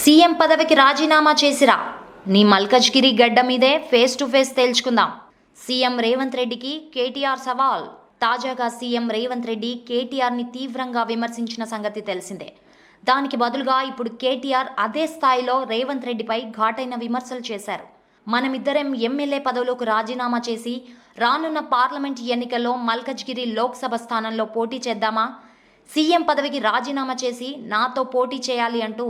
CM పదవికి రాజీనామా చేసిరా? నీ మల్కజ్గిరి గడ్డ మీదే ఫేస్ టు ఫేస్ తేల్చుకుందాం. సీఎం రేవంత్ రెడ్డికి కేటీఆర్ సవాల్. తాజాగా సీఎం రేవంత్ రెడ్డి కేటీఆర్ని తీవ్రంగా విమర్శించిన సంగతి తెలిసిందే. దానికి బదులుగా ఇప్పుడు కేటీఆర్ అదే స్థాయిలో రేవంత్ రెడ్డిపై ఘాటైన విమర్శలు చేశారు. మనమిద్దరం ఎమ్మెల్యే పదవులకు రాజీనామా చేసి రానున్న పార్లమెంట్ ఎన్నికల్లో మల్కజ్గిరి లోక్సభ స్థానంలో పోటీ చేద్దామా? సీఎం పదవికి రాజీనామా చేసి నాతో పోటీ చేయాలి అంటూ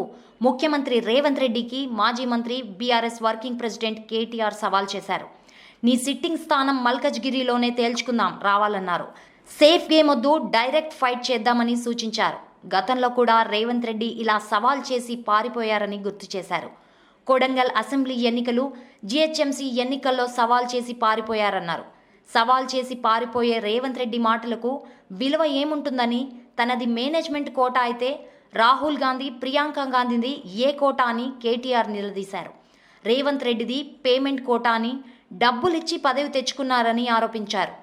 ముఖ్యమంత్రి రేవంత్ రెడ్డికి మాజీ మంత్రి బీఆర్ఎస్ వర్కింగ్ ప్రెసిడెంట్ కేటీఆర్ సవాల్ చేశారు. నీ సిట్టింగ్ స్థానం మల్కజ్గిరిలోనే తేల్చుకుందాం రావాలన్నారు. సేఫ్ గేమ్ వద్దు డైరెక్ట్ ఫైట్ చేద్దామని సూచించారు. గతంలో కూడా రేవంత్ రెడ్డి ఇలా సవాల్ చేసి పారిపోయారని గుర్తు చేశారు. కొడంగల్ అసెంబ్లీ ఎన్నికలు జీహెచ్ఎంసీ ఎన్నికల్లో సవాల్ చేసి పారిపోయారన్నారు. సవాల్ చేసి పారిపోయే రేవంత్ రెడ్డి మాటలకు విలువ ఏముంటుందని తనది మేనేజ్మెంట్ కోటా అయితే రాహుల్ గాంధీ ప్రియాంక గాంధీది ఏ కోటా అని కేటీఆర్ నిలదీశారు. రేవంత్ రెడ్డిది పేమెంట్ కోటా అని డబ్బులిచ్చి పదవి తెచ్చుకున్నారని ఆరోపించారు.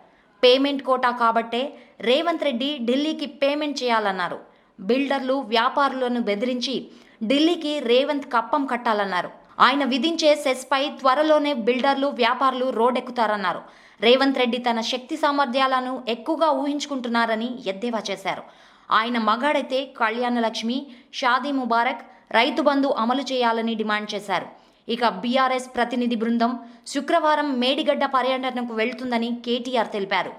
పేమెంట్ కోటా కాబట్టే రేవంత్ రెడ్డి ఢిల్లీకి పేమెంట్ చేయాలన్నారు. బిల్డర్లు వ్యాపారులను బెదిరించి ఢిల్లీకి రేవంత్ కప్పం కట్టాలన్నారు. ఆయన విధించే సెస్పై త్వరలోనే బిల్డర్లు వ్యాపారులు రోడ్డెక్కుతారన్నారు రేవంత్ రెడ్డి తన శక్తి సామర్థ్యాలను ఎక్కువగా ఊహించుకుంటున్నారని ఎద్దేవా చేశారు. ఆయన మగాడైతే కళ్యాణలక్ష్మి షాదీ ముబారక్ రైతు బంధు అమలు చేయాలని డిమాండ్ చేశారు. ఇక బీఆర్ఎస్ ప్రతినిధి బృందం శుక్రవారం మేడిగడ్డ పర్యటనకు వెళ్తుందని కేటీఆర్ తెలిపారు.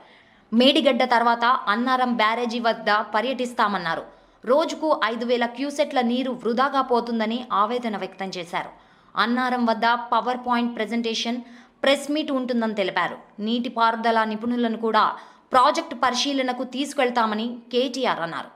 మేడిగడ్డ తర్వాత అన్నారం బ్యారేజీ వద్ద పర్యటిస్తామన్నారు. రోజుకు ఐదు వేల క్యూసెట్ల నీరు వృధాగా పోతుందని ఆవేదన వ్యక్తం చేశారు. అన్నారం వద్ద power point presentation press meet ఉంటుందని తెలిపారు. నీటిపారుదల నిపుణులను కూడా ప్రాజెక్టు పరిశీలనకు తీసుకెళ్తామని కేటీఆర్ అన్నారు.